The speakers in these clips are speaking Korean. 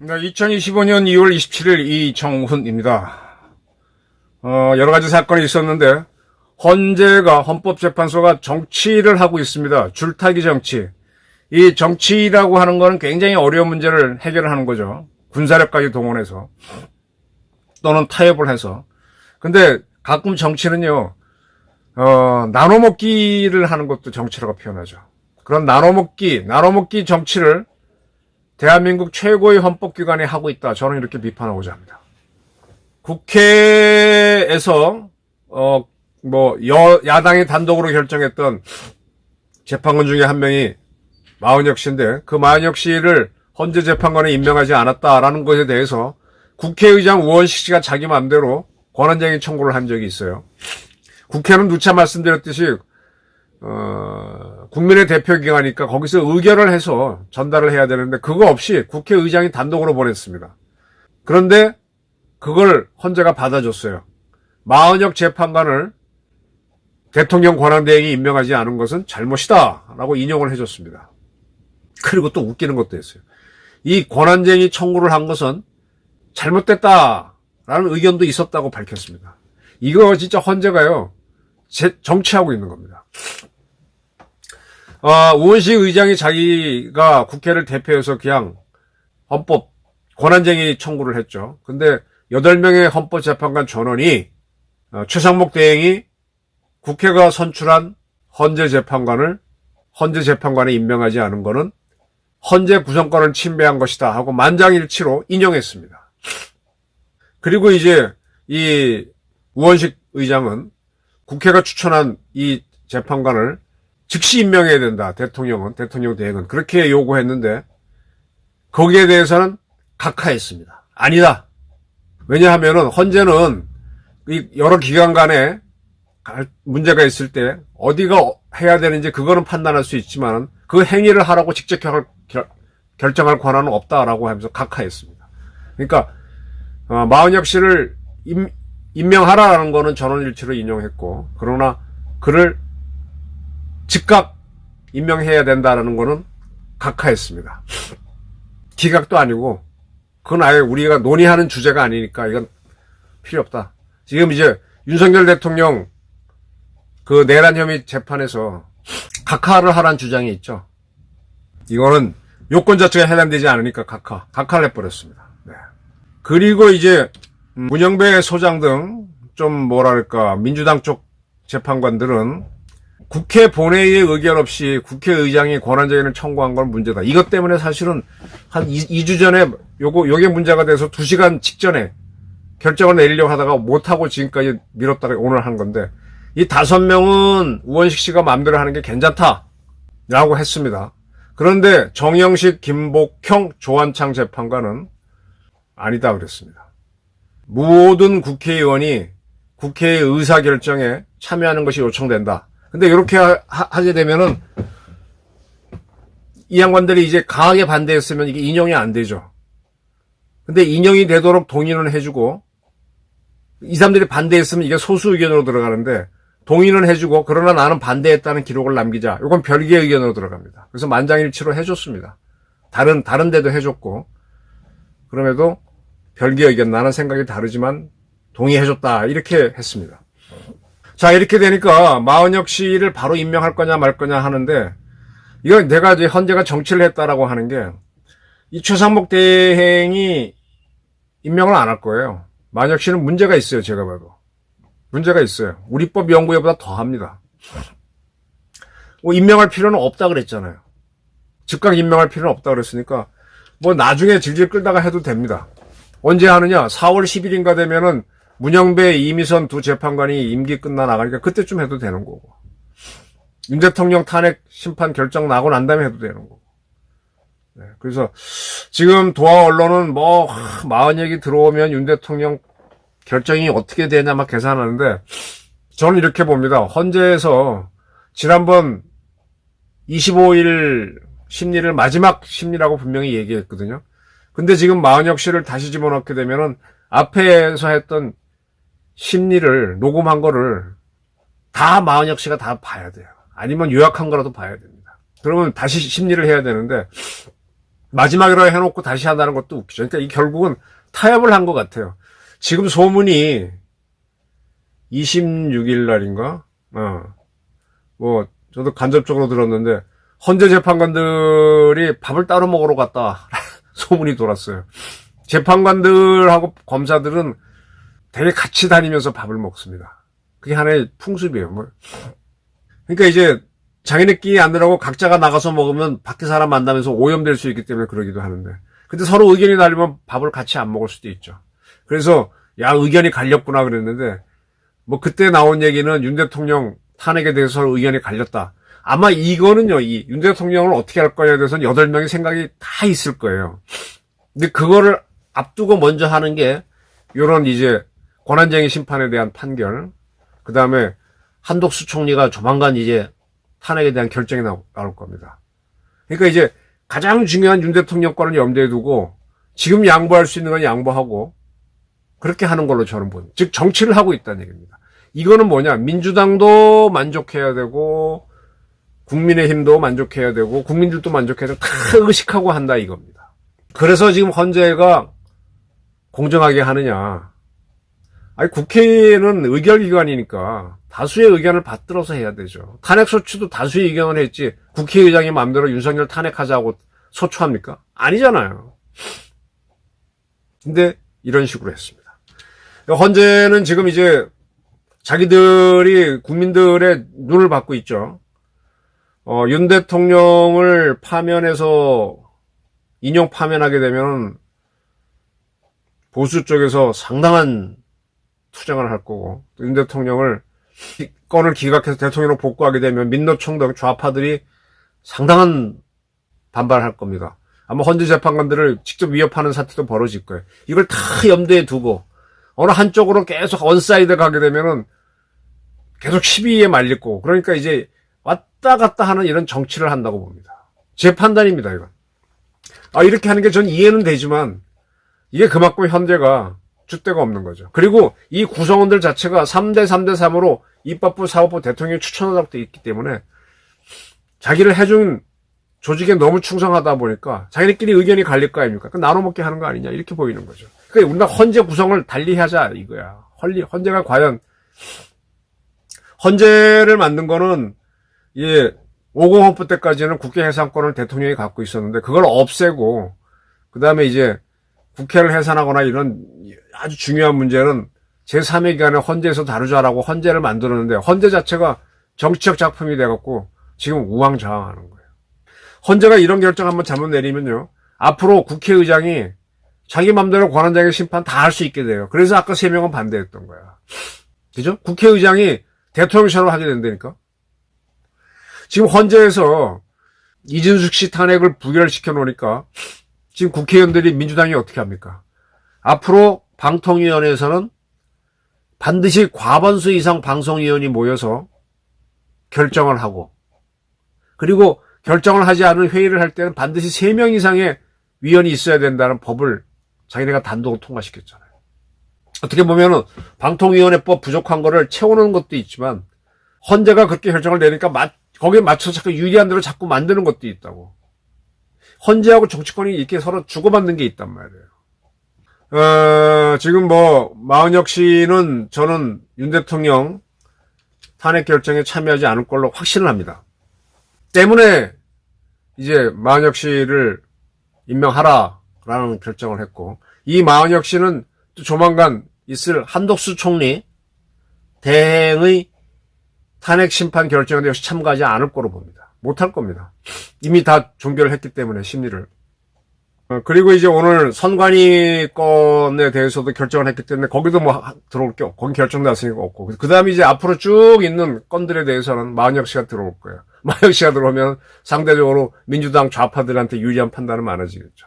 네, 2025년 2월 27일 이정훈입니다. 어, 여러 가지 사건이 있었는데 헌재가 헌법재판소가 정치를 하고 있습니다. 줄타기 정치. 이 정치라고 하는 거는 굉장히 어려운 문제를 해결하는 거죠. 군사력까지 동원해서 또는 타협을 해서. 근데 가끔 정치는요. 어, 나눠먹기를 하는 것도 정치라고 표현하죠. 그런 나눠먹기, 나눠먹기 정치를 대한민국 최고의 헌법기관이 하고 있다. 저는 이렇게 비판하고자 합니다. 국회에서 어뭐 야당이 단독으로 결정했던 재판관 중에 한 명이 마은혁 씨인데 그 마은혁 씨를 헌재 재판관에 임명하지 않았다라는 것에 대해서 국회의장 우원식 씨가 자기 마음대로 권한쟁의 청구를 한 적이 있어요. 국회는 누차 말씀드렸듯이 어, 국민의 대표기관이니까 거기서 의결을 해서 전달을 해야 되는데 그거 없이 국회의장이 단독으로 보냈습니다. 그런데 그걸 헌재가 받아줬어요. 마은혁 재판관을 대통령 권한대행이 임명하지 않은 것은 잘못이다 라고 인용을 해줬습니다. 그리고 또 웃기는 것도 했어요. 이 권한쟁의 청구를 한 것은 잘못됐다 라는 의견도 있었다고 밝혔습니다. 이거 진짜 헌재가요, 제- 정치하고 있는 겁니다. 아, 우원식 의장이 자기가 국회를 대표해서 그냥 헌법 권한쟁의 청구를 했죠. 근데 8명의 헌법재판관 전원이 어, 최상목 대행이 국회가 선출한 헌재 재판관을 헌재 재판관에 임명하지 않은 것은 헌재 구성권을 침해한 것이다 하고 만장일치로 인용했습니다. 그리고 이제 이 우원식 의장은 국회가 추천한 이 재판관을 즉시 임명해야 된다. 대통령은 대통령 대행은 그렇게 요구했는데 거기에 대해서는 각하했습니다. 아니다. 왜냐하면은 헌재는 이 여러 기관 간에 갈- 문제가 있을 때 어디가 어- 해야 되는지 그거는 판단할 수 있지만 그 행위를 하라고 직접 결, 결, 결정할 권한은 없다라고 하면서 각하했습니다. 그러니까 어, 마은혁 씨를 임, 임명하라라는 거는 전원일치로 인용했고 그러나 그를 즉각 임명해야 된다라는 거는 각하했습니다. 기각도 아니고 그건 아예 우리가 논의하는 주제가 아니니까 이건 필요 없다. 지금 이제 윤석열 대통령 그 내란 혐의 재판에서 각하를 하라는 주장이 있죠. 이거는 요건 자체가 해당되지 않으니까 각하, 각하를 해버렸습니다. 네. 그리고 이제 음, 문영배 소장 등 좀 뭐랄까 민주당 쪽 재판관들은 국회 본회의의 의견 없이 국회의장이 권한쟁의를 청구한 건 문제다. 이것 때문에 사실은 한 2, 주 전에 요거 요게 문제가 돼서 2시간 직전에 결정을 내리려고 하다가 못하고 지금까지 미뤘다가 오늘 한 건데 이 다섯 명은 우원식 씨가 마음대로 하는 게 괜찮다라고 했습니다. 그런데 정영식, 김복형, 조한창 재판관은 아니다 그랬습니다. 모든 국회의원이 국회의 의사 결정에 참여하는 것이 요청된다. 근데 이렇게 하, 하게 되면은 이 양반들이 이제 강하게 반대했으면 이게 인용이 안 되죠. 근데 인용이 되도록 동의는 해주고 이 사람들이 반대했으면 이게 소수 의견으로 들어가는데 동의는 해주고 그러나 나는 반대했다는 기록을 남기자. 이건 별개의 의견으로 들어갑니다. 그래서 만장일치로 해줬습니다. 다른 다른 데도 해줬고 그럼에도 별개 의견 나는 생각이 다르지만 동의해줬다 이렇게 했습니다. 자 이렇게 되니까 마은혁 씨를 바로 임명할 거냐 말 거냐 하는데 이건 내가 이제 헌재가 정치를 했다라고 하는 게 이 최상목 대행이 임명을 안 할 거예요. 만혁 씨는 문제가 있어요, 제가 봐도. 문제가 있어요. 우리법 연구회보다 더 합니다. 뭐 임명할 필요는 없다 그랬잖아요. 즉각 임명할 필요는 없다 그랬으니까 뭐 나중에 질질 끌다가 해도 됩니다. 언제 하느냐? 4월 10일인가 되면은 문영배, 이미선 두 재판관이 임기 끝나 나가니까 그때쯤 해도 되는 거고. 윤 대통령 탄핵 심판 결정 나고 난 다음에 해도 되는 거고. 네, 그래서 지금 도하 언론은 뭐 하, 마흔 얘기 들어오면 윤 대통령 결정이 어떻게 되냐 막 계산하는데 저는 이렇게 봅니다. 헌재에서 지난번 25일 심리를 마지막 심리라고 분명히 얘기했거든요. 근데 지금 마은혁 씨를 다시 집어넣게 되면은 앞에서 했던 심리를 녹음한 거를 다 마은혁 씨가 다 봐야 돼요. 아니면 요약한 거라도 봐야 됩니다. 그러면 다시 심리를 해야 되는데 마지막으로 해놓고 다시 한다는 것도 웃기죠. 그러니까 이 결국은 타협을 한 것 같아요. 지금 소문이 26일 날인가? 어. 뭐, 저도 간접적으로 들었는데, 헌재 재판관들이 밥을 따로 먹으러 갔다. 소문이 돌았어요. 재판관들하고 검사들은 되게 같이 다니면서 밥을 먹습니다. 그게 하나의 풍습이에요. 뭐. 그러니까 이제 자기네끼리 안 들하고 각자가 나가서 먹으면 밖에 사람 만나면서 오염될 수 있기 때문에 그러기도 하는데. 근데 서로 의견이 다르면 밥을 같이 안 먹을 수도 있죠. 그래서 야 의견이 갈렸구나 그랬는데 뭐 그때 나온 얘기는 윤 대통령 탄핵에 대해서 의견이 갈렸다. 아마 이거는요, 이 윤 대통령을 어떻게 할 거냐에 대해서는 여덟 명의 생각이 다 있을 거예요. 근데 그거를 앞두고 먼저 하는 게 요런 이제 권한쟁의 심판에 대한 판결, 그 다음에 한독수 총리가 조만간 이제 탄핵에 대한 결정이 나, 나올 겁니다. 그러니까 이제 가장 중요한 윤 대통령 거를 염두에 두고 지금 양보할 수 있는 건 양보하고 그렇게 하는 걸로 저는 본. 즉 정치를 하고 있다는 얘기입니다. 이거는 뭐냐? 민주당도 만족해야 되고 국민의힘도 만족해야 되고 국민들도 만족해야 되고 다 의식하고 한다 이겁니다. 그래서 지금 헌재가 공정하게 하느냐? 아니 국회는 의결 기관이니까 다수의 의견을 받들어서 해야 되죠. 탄핵 소추도 다수의 의견을 했지 국회의장이 마음대로 윤석열 탄핵하자고 소추합니까? 아니잖아요. 근데 이런 식으로 했습니다. 헌재는 지금 이제 자기들이 국민들의 눈을 받고 있죠. 어, 윤 대통령을 파면해서 인용 파면하게 되면 보수 쪽에서 상당한 투쟁을 할 거고 또윤 대통령을 기- 건을 기각해서 대통령으로 복구하게 되면 민노총 등 좌파들이 상당한 반발할 겁니다. 아마 헌재 재판관들을 직접 위협하는 사태도 벌어질 거예요. 이걸 다 염두에 두고 어느 한쪽으로 계속 원사이드 가게 되면은 계속 시비에 말릴 거고 그러니까 이제 왔다 갔다 하는 이런 정치를 한다고 봅니다. 제 판단입니다, 이건. 아, 이렇게 하는 게 전 이해는 되지만 이게 그만큼 현재가 줏대가 없는 거죠. 그리고 이 구성원들 자체가 3대 3대 3으로 입법부, 사법부, 대통령 추천하도록 돼 있기 때문에 자기를 해준 조직에 너무 충성하다 보니까 자기네끼리 의견이 갈릴 거 아닙니까? 그 나눠 먹게 하는 거 아니냐 이렇게 보이는 거죠. 그러니까 우리가 헌재 구성을 달리하자 이거야. 헌리 헌재가 과연 헌재를 만든 거는 예 50 헌법 때까지는 국회 해산권을 대통령이 갖고 있었는데 그걸 없애고 그 다음에 이제 국회를 해산하거나 이런 아주 중요한 문제는 제3의 기관에 헌재에서 다루자라고 헌재를 만들었는데 헌재 자체가 정치적 작품이 돼갖고 지금 우왕좌왕하는 거예요. 헌재가 이런 결정 한번 잘못 내리면요. 앞으로 국회의장이 자기 맘대로 권한쟁의 심판 다 할 수 있게 돼요. 그래서 아까 세 명은 반대했던 거야. 그죠? 국회의장이 대통령처럼 하게 된다니까? 지금 헌재에서 이진숙 씨 탄핵을 부결시켜 놓으니까 지금 국회의원들이 민주당이 어떻게 합니까? 앞으로 방통위원회에서는 반드시 과반수 이상 방송위원이 모여서 결정을 하고 그리고 결정을 하지 않은 회의를 할 때는 반드시 3명 이상의 위원이 있어야 된다는 법을 자기네가 단독으로 통과시켰잖아요. 어떻게 보면은 방통위원회법 부족한 거를 채우는 것도 있지만 헌재가 그렇게 결정을 내니까 마- 거기에 맞춰서 자꾸 유리한 대로 자꾸 만드는 것도 있다고. 헌재하고 정치권이 이렇게 서로 주고받는 게 있단 말이에요. 어, 지금 뭐 마은혁 씨는 저는 윤 대통령 탄핵 결정에 참여하지 않을 걸로 확신을 합니다. 때문에 이제 마은혁 씨를 임명하라라는 결정을 했고 이 마은혁 씨는 또 조만간 있을 한독수 총리 대행의 탄핵 심판 결정에 역시 참가하지 않을 거로 봅니다. 못할 겁니다. 이미 다 종결을 했기 때문에 심리를. 어, 그리고 이제 오늘 선관위 건에 대해서도 결정을 했기 때문에 거기도 뭐 하- 들어올 게 없고, 거기 결정 났으니까 없고. 그 다음에 이제 앞으로 쭉 있는 건들에 대해서는 마은혁 씨가 들어올 거예요. 마은혁 씨가 들어오면 상대적으로 민주당 좌파들한테 유리한 판단은 많아지겠죠.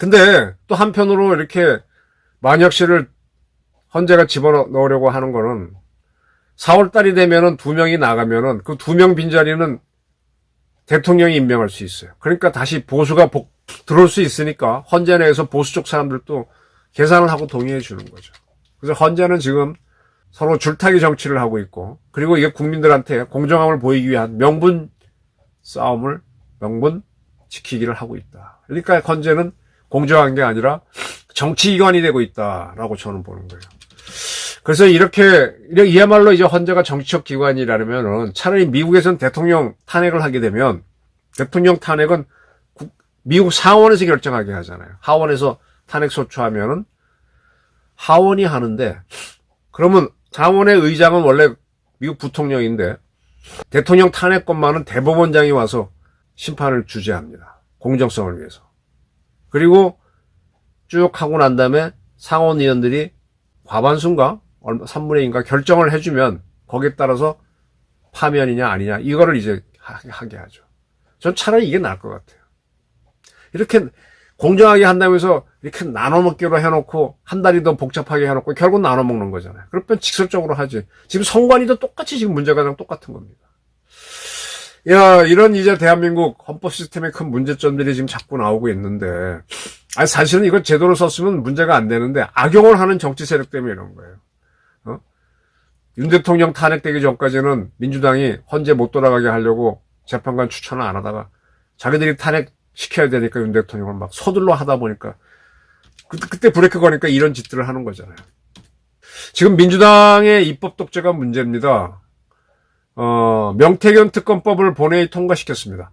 근데 또 한편으로 이렇게 마은혁 씨를 헌재가 집어넣으려고 하는 거는 4월 달이 되면은 두 명이 나가면은 그 두 명 빈자리는 대통령이 임명할 수 있어요. 그러니까 다시 보수가 복- 들어올 수 있으니까 헌재 내에서 보수 쪽 사람들도 계산을 하고 동의해 주는 거죠. 그래서 헌재는 지금 서로 줄타기 정치를 하고 있고 그리고 이게 국민들한테 공정함을 보이기 위한 명분 싸움을 명분 지키기를 하고 있다. 그러니까 헌재는 공정한 게 아니라 정치기관이 되고 있다라고 저는 보는 거예요. 그래서 이렇게 이야말로 이제 헌재가 정치적 기관이라면은 차라리 미국에선 대통령 탄핵을 하게 되면 대통령 탄핵은 국- 미국 상원에서 결정하게 하잖아요. 하원에서 탄핵 소추하면은 하원이 하는데 그러면 상원의 의장은 원래 미국 부통령인데 대통령 탄핵권만은 대법원장이 와서 심판을 주재합니다. 공정성을 위해서. 그리고 쭉 하고 난 다음에 상원 의원들이 과반수인가 얼마 3분의 2인가 결정을 해주면 거기에 따라서 파면이냐 아니냐 이거를 이제 하- 하게 하죠. 전 차라리 이게 나을 것 같아요. 이렇게 공정하게 한다면서 이렇게 나눠 먹기로 해놓고 한 달이 더 복잡하게 해놓고 결국 나눠 먹는 거잖아요. 그러면 직설적으로 하지. 지금 선관위도 똑같이 지금 문제가 똑같은 겁니다. 야, 이런 이제 대한민국 헌법 시스템의 큰 문제점들이 지금 자꾸 나오고 있는데, 아니, 사실은 이걸 제대로 썼으면 문제가 안 되는데, 악용을 하는 정치 세력 때문에 이런 거예요. 어? 윤 대통령 탄핵되기 전까지는 민주당이 헌재 못 돌아가게 하려고 재판관 추천을 안 하다가, 자기들이 탄핵 시켜야 되니까 윤 대통령을 막 서둘러 하다 보니까, 그, 그때 브레이크 거니까 이런 짓들을 하는 거잖아요. 지금 민주당의 입법 독재가 문제입니다. 어, 명태균 특검법을 본회의 통과시켰습니다.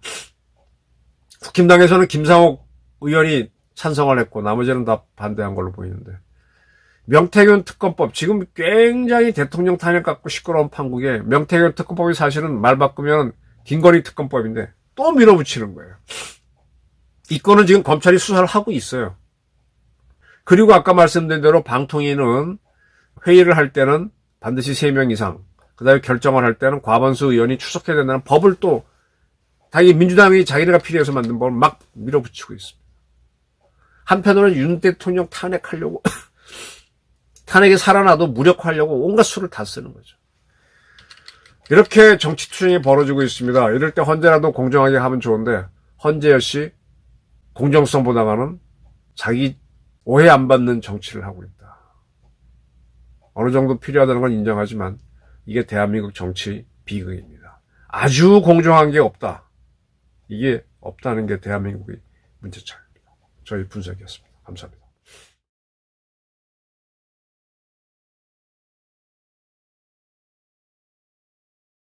국힘당에서는 김상옥 의원이 찬성을 했고 나머지는 다 반대한 걸로 보이는데 명태균 특검법 지금 굉장히 대통령 탄핵 갖고 시끄러운 판국에 명태균 특검법이 사실은 말 바꾸면 김건희 특검법인데 또 밀어붙이는 거예요. 이 건은 지금 검찰이 수사를 하고 있어요. 그리고 아까 말씀드린 대로 방통위는 회의를 할 때는 반드시 3명 이상 그 다음에 결정을 할 때는 과반수 의원이 출석해야 된다는 법을 또, 당연히 민주당이 자기네가 필요해서 만든 법을 막 밀어붙이고 있습니다. 한편으로는 윤 대통령 탄핵하려고, 탄핵이 살아나도 무력화하려고 온갖 수를 다 쓰는 거죠. 이렇게 정치 투쟁이 벌어지고 있습니다. 이럴 때 헌재라도 공정하게 하면 좋은데, 헌재 역시 공정성보다는 자기 오해 안 받는 정치를 하고 있다. 어느 정도 필요하다는 건 인정하지만, 이게 대한민국 정치 비극입니다. 아주 공정한 게 없다. 이게 없다는 게 대한민국의 문제점입니다. 저희 분석이었습니다. 감사합니다.